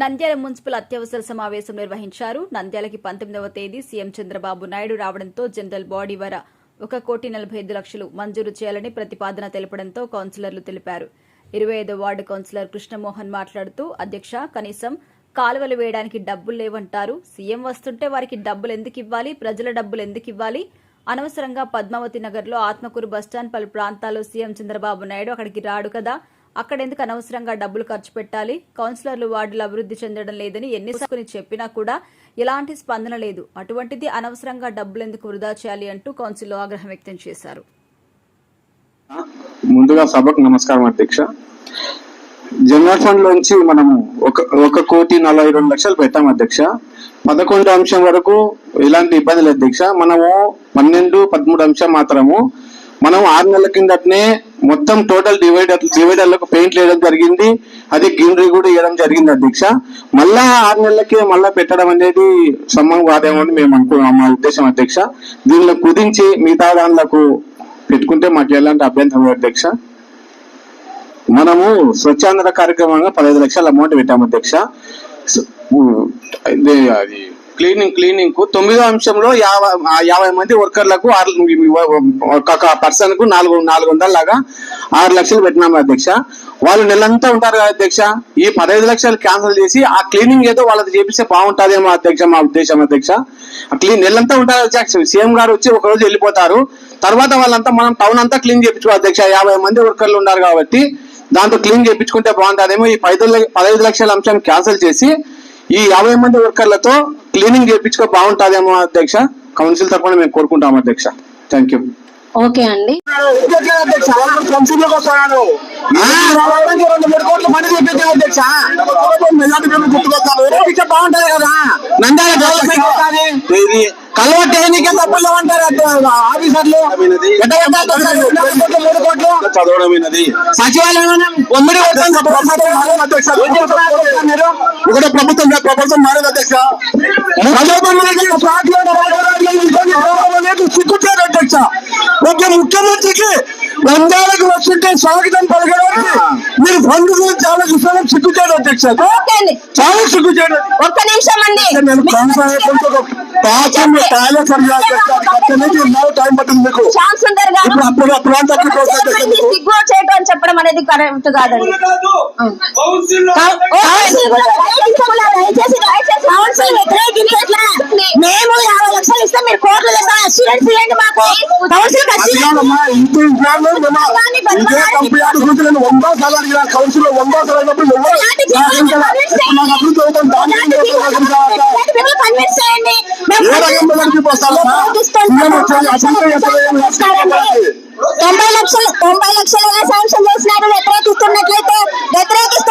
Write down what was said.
Nandyal municipal అత్యవసర సమావేశం నిర్వహించారు. నంద్యాలకి పంతొమ్మిదవ తేదీ సీఎం చంద్రబాబు నాయుడు రావడంతో జనరల్ బాడీ వర ఒక కోటి నలభై ఐదు లక్షలు మంజూరు చేయాలని ప్రతిపాదన తెలపడంతో కౌన్సిలర్లు తెలిపారు. ఇరవై ఐదో వార్డు కౌన్సిలర్ కృష్ణమోహన్ మాట్లాడుతూ అధ్యక్ష కనీసం కాలువలు వేయడానికి డబ్బులు లేవంటారు. సీఎం వస్తుంటే వారికి డబ్బులు ఎందుకు ఇవ్వాలి? ప్రజల డబ్బులు ఎందుకు ఇవ్వాలి? అనవసరంగా పద్మావతి నగర్లో ఆత్మకూరు బస్టాండ్ పలు ప్రాంతాల్లో సీఎం చంద్రబాబు నాయుడు అక్కడికి రాడు కదా. అక్కడ ఎందుకు అనవసరంగా డబ్బులు ఖర్చు పెట్టాలి? కౌన్సిలర్లు వార్డులు అభివృద్ధి చెందడం లేదని ఎన్నిసార్లు చెప్పినా కూడా ఎలాంటి స్పందన లేదు. అటువంటిది అనవసరంగా డబ్బులు ఎందుకు వృధా చేయాలి అంటూ కౌన్సిల్లో ఆగ్రహం వ్యక్తం చేశారు. ముందుగా సభకు నమస్కారం అధ్యక్ష. జనరల్ ఫండ్ లోంచి మనము ఒక ఒక కోటి నలభై రెండు లక్షలు పెట్టాం అధ్యక్ష. పదకొండు అంశం వరకు ఎలాంటి ఇబ్బంది లేదు అధ్యక్ష. మనము పన్నెండు పదమూడు అంశం మాత్రము మనం ఆరు నెలల కిందటనే మొత్తం టోటల్ డివైడర్ డివైడర్లకు పెయింట్లు వేయడం జరిగింది. అది గ్రీనరీ కూడా వేయడం జరిగింది అధ్యక్ష. మళ్ళా ఆరు నెలలకే మళ్ళా పెట్టడం అనేది సమ్మం కాదేమో అని మేము అనుకున్నాం. మా ఉద్దేశం అధ్యక్ష. దీనిలో కుదించి మిగతా దానిలకు పెట్టుకుంటే మాకు ఎలాంటి అభ్యంతరం అధ్యక్ష. మనము స్వచ్ఛాంధ్ర కార్యక్రమంగా పదహైదు లక్షల అమౌంట్ పెట్టాము అధ్యక్ష. అది క్లీనింగ్ క్లీనింగ్కు తొమ్మిదో అంశంలో యాభై యాభై మంది వర్కర్లకు ఆరు ఒక పర్సన్కు నాలుగు నాలుగు వందల లాగా ఆరు లక్షలు పెట్టినాము అధ్యక్ష. వాళ్ళు నెలంతా ఉంటారు కదా అధ్యక్ష. ఈ పదహైదు లక్షలు క్యాన్సిల్ చేసి ఆ క్లీనింగ్ ఏదో వాళ్ళకి చేపిస్తే బాగుంటుందేమో అధ్యక్ష మా ఉద్దేశం అధ్యక్ష. క్లీన్ నెలంతా ఉంటారు అధ్యక్ష. సీఎం గారు వచ్చి ఒక రోజు వెళ్ళిపోతారు. తర్వాత వాళ్ళంతా మనం టౌన్ అంతా క్లీన్ చేయించుకో అధ్యక్ష. యాభై మంది వర్కర్లు ఉన్నారు కాబట్టి దాంతో క్లీన్ చేయించుకుంటే బాగుంటుందేమో. ఈ పైదు పదహైదు లక్షల అంశం క్యాన్సిల్ చేసి ఈ యాభై మంది వర్కర్లతో క్లీనింగ్ చేయించుకో బాగుంటుందేమో అధ్యక్ష. కౌన్సిల్ తరఫున మేము కోరుకుంటాం అధ్యక్ష. థ్యాంక్ యూ ఓకే అండి. రెండు మూడు కోట్ల అధ్యక్ష మెజార్టీ బాగుంటది కదా? నంద్యాల డెవలప్మెంట్ అవుతుంది కల్వ టెక్నిక్ డబ్బులు ఏమంటారు ఆఫీసర్లు. మూడు కోట్లు చదవడమైనది. సచివాలయం ఒమ్మిడి ఒకటే ప్రభుత్వం ప్రభుత్వం మారేది అధ్యక్ష. సిగ్గుతారు అధ్యక్ష. ఒక ముఖ్యమంత్రికి లంచాలకు వస్తుంటే స్వాగతం పలకడానికి మీరు ఫండ్ గురించి ఆలోచిస్తారో సిగ్గుతారు అధ్యక్ష. చాలా సిగ్గుతారు ఒక్క నిమిషం అండి. నేను కొనసాగకుండా పాఠం టాయిలెట్ సరిగ్గా టైం పట్టింది మీకు శ్యామ్ సుందర్ గారు ఇప్పుడు అప్పుడు ఆ ప్రాంతానికి ఒక చైర్మన్ని సిగ్గు చేయటం అని చెప్పడం అనేది కరెక్ట్ కాదండి కౌన్సిల్ కూడా దయచేసి దయచేసి కౌన్సిల్ వ్యతిరేకించట్లా మేము యాభై లక్షలు ఇస్తే మీరు కోట్లు తెస్తా అస్యూరెన్స్ ఇవ్వండి మాకు కౌన్సిల్ అది కాదమ్మా, ఇంత ఇంట్లో మేము ఇదే కంపెనీ గురించి నేను వందో సార్లు అడిగిన కౌన్సిల్ లో వందో సార్లు అయినప్పుడు ఎవరు నాకు అభివృద్ధి అవుతాం దాని గురించి ఎవరు అడిగినా? కన్విన్స్ చేయండి తొంభై లక్షలు తొంభై లక్షలు ఎలా శాంక్షన్ చేసినారు వ్యతిరేకిస్తున్నట్లయితే వ్యతిరేకిస్తుంటే